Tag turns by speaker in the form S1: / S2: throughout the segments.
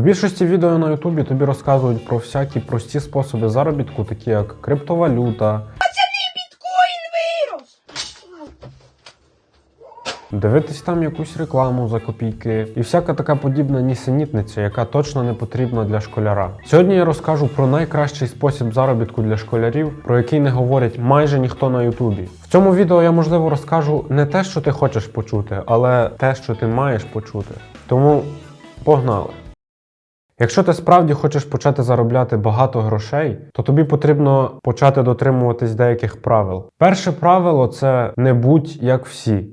S1: В більшості відео на Ютубі тобі розказують про всякі прості способи заробітку, такі як криптовалюта,
S2: Біткоін вирос!
S1: дивитись там якусь рекламу за копійки і всяка така подібна нісенітниця, яка точно не потрібна для школяра. Сьогодні я розкажу про найкращий спосіб заробітку для школярів, про який не говорить майже ніхто на Ютубі. В цьому відео я можливо розкажу не те, що ти хочеш почути, але те, що ти маєш почути. Тому погнали! Якщо ти справді хочеш почати заробляти багато грошей, то тобі потрібно почати дотримуватись деяких правил. Перше правило це не будь як всі.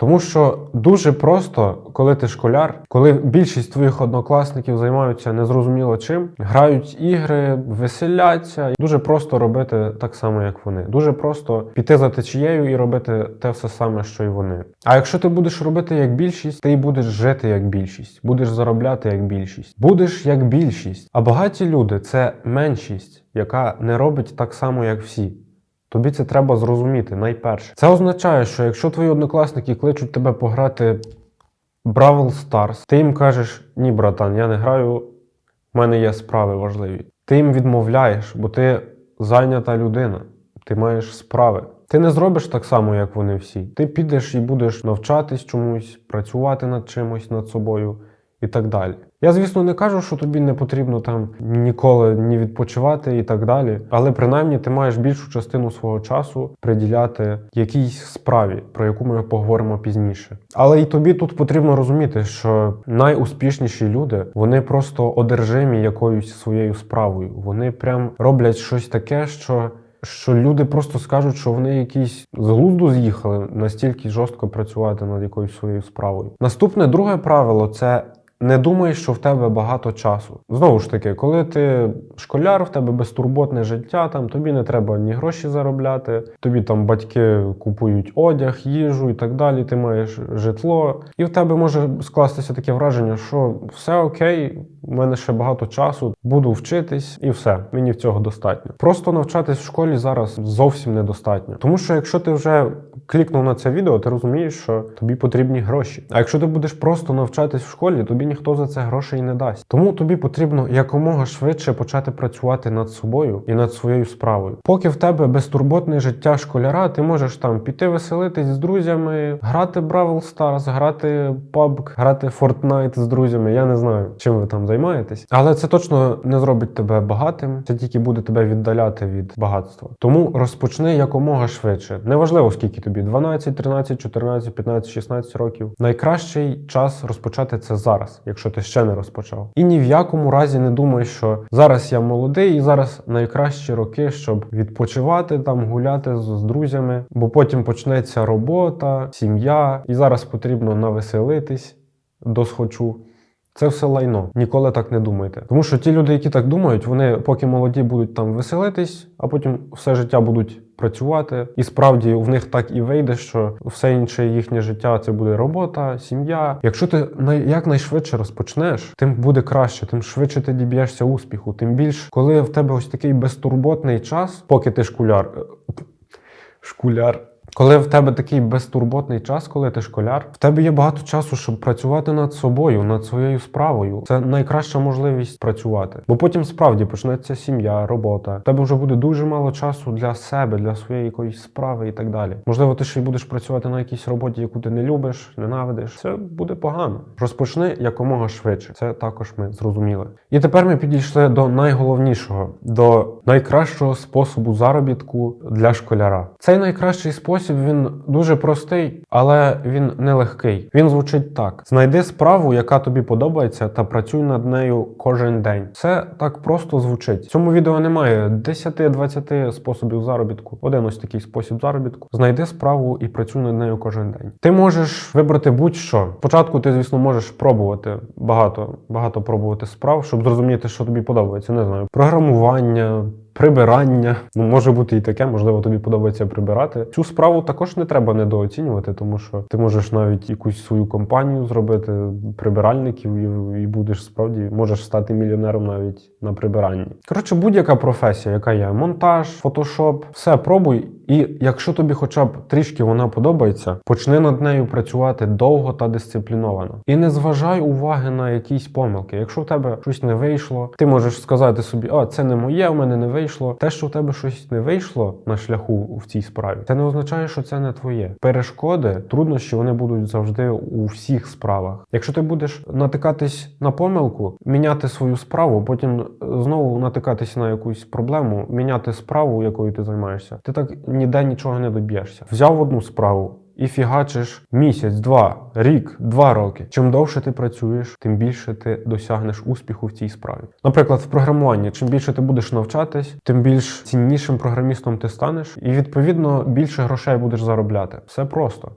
S1: Тому що дуже просто, коли ти школяр, коли більшість твоїх однокласників займаються незрозуміло чим, грають ігри, веселяться, дуже просто робити так само, як вони. Дуже просто піти за течією і робити те все саме, що й вони. А якщо ти будеш робити як більшість, ти й будеш жити як більшість, будеш заробляти як більшість, будеш як більшість. А багаті люди це меншість, яка не робить так само, як всі. Тобі це треба зрозуміти найперше. Це означає, що якщо твої однокласники кличуть тебе пограти Бравл Stars, ти їм кажеш: ні, братан, я не граю, в мене є справи важливі. Ти їм відмовляєш, бо ти зайнята людина, ти маєш справи. Ти не зробиш так само, як вони всі. Ти підеш і будеш навчатись чомусь, працювати над чимось над собою і так далі. Я, звісно, не кажу, що тобі не потрібно там ніколи ні відпочивати і так далі, але принаймні ти маєш більшу частину свого часу приділяти якійсь справі, про яку ми поговоримо пізніше. Але і тобі тут потрібно розуміти, що найуспішніші люди вони просто одержимі якоюсь своєю справою. Вони прям роблять щось таке, що. Що люди просто скажуть, що вони якісь з глузду з'їхали настільки жорстко працювати над якоюсь своєю справою. Наступне друге правило це не думай, що в тебе багато часу. Знову ж таки, коли ти школяр, в тебе безтурботне життя, там тобі не треба ні гроші заробляти, тобі там батьки купують одяг, їжу і так далі. Ти маєш житло, і в тебе може скластися таке враження, що все окей, в мене ще багато часу, буду вчитись, і все. Мені в цього достатньо. Просто навчатись в школі зараз зовсім недостатньо. Тому що якщо ти вже клікнув на це відео, ти розумієш, що тобі потрібні гроші. А якщо ти будеш просто навчатись в школі, тобі ніхто за це грошей не дасть. Тому тобі потрібно якомога швидше почати працювати над собою і над своєю справою. Поки в тебе безтурботне життя школяра, ти можеш там піти веселитись з друзями, грати Бравл Stars, грати PUBG, грати Fortnite з друзями. Я не знаю, чим ви там займаєтесь, але це точно не зробить тебе багатим. Це тільки буде тебе віддаляти від багатства. Тому розпочни якомога швидше. Неважливо скільки тобі 12, 13, 14, 15, 16 років. Найкращий час розпочати це зараз, якщо ти ще не розпочав. І ні в якому разі не думай, що зараз я молодий і зараз найкращі роки, щоб відпочивати там, гуляти з, з друзями, бо потім почнеться робота, сім'я, і зараз потрібно навеселитись досхочу. Це все лайно. Ніколи так не думайте. Тому що ті люди, які так думають, вони поки молоді будуть там веселитись, а потім все життя будуть працювати. І справді в них так і вийде, що все інше їхнє життя це буде робота, сім'я. Якщо ти якнайшвидше розпочнеш, тим буде краще, тим швидше ти діб'єшся успіху. Тим більш, коли в тебе ось такий безтурботний час, поки ти шкуляр. Шкуляр. Коли в тебе такий безтурботний час, коли ти школяр, в тебе є багато часу, щоб працювати над собою, над своєю справою. Це найкраща можливість працювати. Бо потім справді почнеться сім'я, робота. В тебе вже буде дуже мало часу для себе, для своєї якоїсь справи і так далі. Можливо, ти ще й будеш працювати на якійсь роботі, яку ти не любиш, ненавидиш. Це буде погано. Розпочни якомога швидше. Це також ми зрозуміли. І тепер ми підійшли до найголовнішого, до найкращого способу заробітку для школяра. Цей найкращий спосіб він дуже простий, але він нелегкий. Він звучить так: знайди справу, яка тобі подобається, та працюй над нею кожен день. Це так просто звучить. В цьому відео немає 10-20 способів заробітку. Один ось такий спосіб заробітку. Знайди справу і працюй над нею кожен день. Ти можеш вибрати будь-що. Спочатку ти, звісно, можеш пробувати багато, багато пробувати справ, щоб зрозуміти, що тобі подобається. Не знаю, програмування прибирання. Ну, може бути і таке, можливо, тобі подобається прибирати. Цю справу також не треба недооцінювати, тому що ти можеш навіть якусь свою компанію зробити прибиральників і, і будеш справді можеш стати мільйонером навіть на прибиранні. Коротше, будь-яка професія, яка є: монтаж, фотошоп, все пробуй. І якщо тобі хоча б трішки вона подобається, почни над нею працювати довго та дисципліновано. І не зважай уваги на якісь помилки. Якщо в тебе щось не вийшло, ти можеш сказати собі, а це не моє, в мене не вийшло. Те, що в тебе щось не вийшло на шляху в цій справі, це не означає, що це не твоє. Перешкоди, труднощі вони будуть завжди у всіх справах. Якщо ти будеш натикатись на помилку, міняти свою справу, потім знову натикатись на якусь проблему, міняти справу, якою ти займаєшся, ти так ніде нічого не доб'єшся. Взяв одну справу. І фігачиш місяць, два, рік, два роки. Чим довше ти працюєш, тим більше ти досягнеш успіху в цій справі. Наприклад, в програмуванні, чим більше ти будеш навчатись, тим більш ціннішим програмістом ти станеш, і відповідно більше грошей будеш заробляти. Все просто.